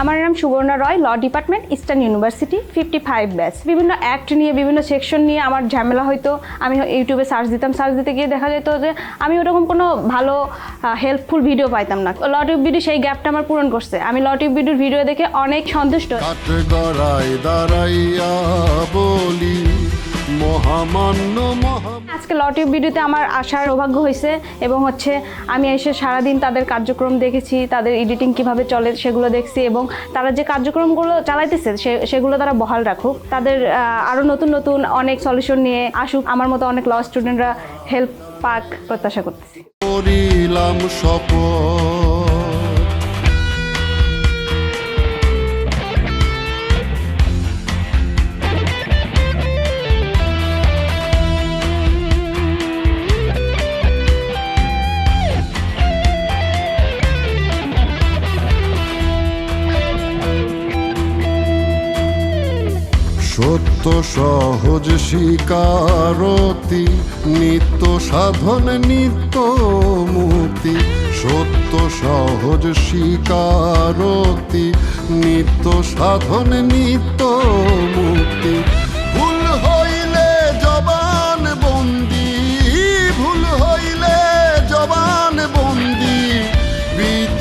আমার নাম Suborna Roy law department eastern university fifty five batch বিভিন্ন অ্যাক্ট নিয়ে, বিভিন্ন সেকশন নিয়ে আমার ঝামেলা হয়তো আমি ইউটিউবে সার্চ দিতাম সার্চ দিতে গিয়ে দেখা যেত যে আমি ওরকম কোনো ভালো হেল্পফুল ভিডিও পাইতাম না। ল টিউব ভিডিও সেই গ্যাপটা আমার পূরণ করছে। আমি ল টিউব ভিডিওর ভিডিও দেখে অনেক সন্তুষ্ট। বলি মহামান্য আজকে ল টিউব ভিডিওতে আমার আসার সৌভাগ্য হয়েছে এবং হচ্ছে আমি এসে সারাদিন তাদের কার্যক্রম দেখেছি তাদের এডিটিং কীভাবে চলে সেগুলো দেখছি এবং তারা যে কার্যক্রমগুলো চালাইতেছে সে- সেগুলো তারা বহাল রাখুক। তাদের আহ, আরও নতুন নতুন অনেক সলিউশন নিয়ে আসুক। আমার মতো অনেক ল স্টুডেন্টরা হেল্প পাক প্রত্যাশা করতেছি। করিলাম সত্য সহজ স্বীকারতি নিত্য সাধন নিত্য মুক্তি সত্য সহজ স্বীকারতি নিত্য সাধন নিত্য মুক্তি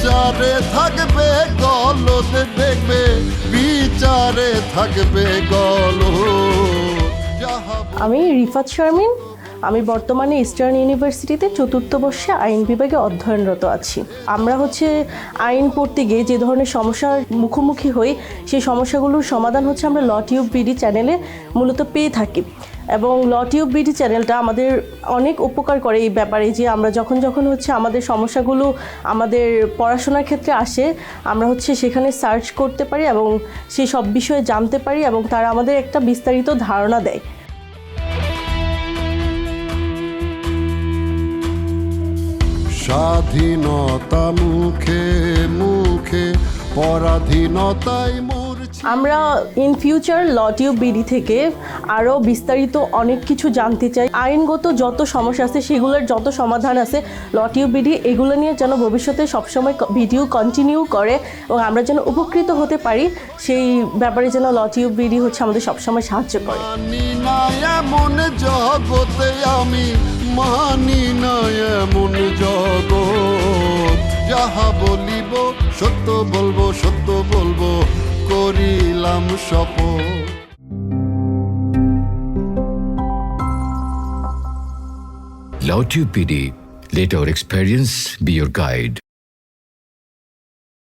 বিচারে থাকবে গলত দেখবে বিচারে থাকবে গল আমি রিফাত শারমিন আমি বর্তমানে ইস্টার্ন ইউনিভার্সিটিতে চতুর্থ বর্ষে আইন বিভাগে অধ্যয়নরত আছি। আমরা হচ্ছে আইন পড়তে গিয়ে যে ধরনের সমস্যার মুখোমুখি হই, সেই সমস্যাগুলোর সমাধান হচ্ছে আমরা ল টিউব বিডি চ্যানেলে মূলত পেয়ে থাকি। এবং ল টিউব বিডি চ্যানেলটা আমাদের অনেক উপকার করে এই ব্যাপারে যে আমরা যখন যখন হচ্ছে আমাদের সমস্যাগুলো আমাদের পড়াশোনার ক্ষেত্রে আসে, আমরা হচ্ছে সেখানে সার্চ করতে পারি এবং সেই সব বিষয়ে জানতে পারি এবং তারা আমাদের একটা বিস্তারিত ধারণা দেয়। স্বাধীনতা মুখে মুখে পরাধীনতায় মরছি। আমরা in future law tube BD থেকে আরও বিস্তারিত অনেক কিছু জানতে চাই। আইনগত যত সমস্যা আছে সেগুলোর যত সমাধান আছে ল টিউব বিডি এগুলো নিয়ে যেন ভবিষ্যতে সবসময় ভিডিও কন্টিনিউ করে এবং আমরা যেন উপকৃত হতে পারি সেই ব্যাপারে যেন ল টিউব বিডি হচ্ছে আমাদের সবসময় সাহায্য করে। আমি মানি না এমন জগৎ যাহা বলিব সত্য বলব সত্য বলব করিলাম শপথ Lautube PD. Let our experience be your guide.